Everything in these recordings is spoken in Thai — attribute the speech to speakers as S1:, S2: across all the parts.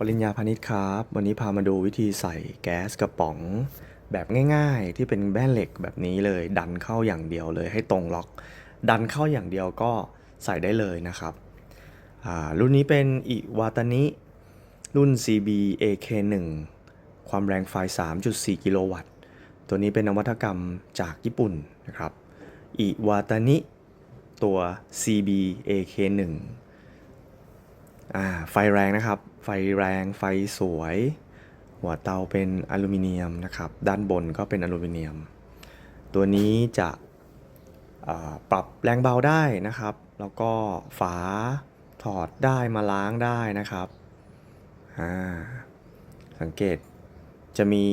S1: ปริญญาพาณิชย์ครับ วันนี้พามาดูวิธีใส่แก๊สกระป๋อง แบบง่ายๆ ที่เป็นแม่เหล็กแบบนี้เลย ดันเข้าอย่างเดียวเลยให้ตรงล็อก ดันเข้าอย่างเดียวก็ใส่ได้เลยนะครับ รุ่นนี้เป็นอิวาตานิ รุ่น CB AK1 ความแรงไฟ 3.4 กิโลวัตต์ ตัวนี้เป็นนวัตกรรมจากญี่ปุ่นนะครับอิวาตานิ ตัว CB AK1 อ่าไฟแรงนะครับ ไฟแรงไฟสวย หัวเตาเป็นอลูมิเนียมนะครับ ด้านบนก็เป็นอลูมิเนียม ตัวนี้จะปรับแรงเบาได้นะครับ แล้วก็ฝาถอดได้มาล้างได้นะครับอ่าสังเกตจะมี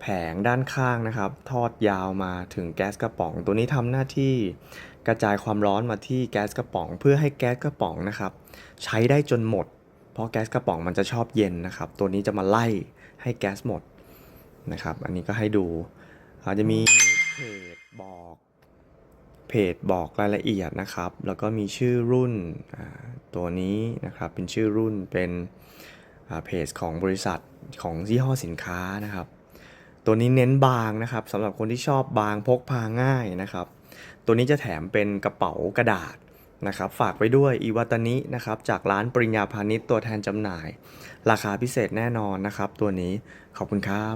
S1: แผงด้านข้างนะครับ ทอดยาวมาถึงแก๊สกระป๋อง ตัวนี้ทำหน้าที่กระจายความร้อนมาที่แก๊สกระป๋อง เพื่อให้แก๊สกระป๋องนะครับ ใช้ได้จนหมด เพราะแก๊สกระป๋องมันจะชอบเย็นนะครับ ตัวนี้จะมาไล่ให้แก๊สหมดนะครับ อันนี้ก็ให้ดูอาจจะมีเพจบอกเพจบอกรายละเอียดนะครับ แล้วก็มีชื่อรุ่นตัวนี้นะครับเป็นชื่อรุ่นเป็นเพจของบริษัทของยี่ห้อสินค้านะครับ ตัวนี้เน้นบางนะครับสำหรับคนที่ชอบบางพกพาง่ายนะครับ ตัวนี้จะแถมเป็นกระเป๋ากระดาษนะครับ ฝากไว้ด้วยอีวาตานินะครับจากร้านปริญญาพาณิชย์ตัวแทนจำหน่าย ราคาพิเศษแน่นอนนะครับ ตัวนี้ขอบคุณครับ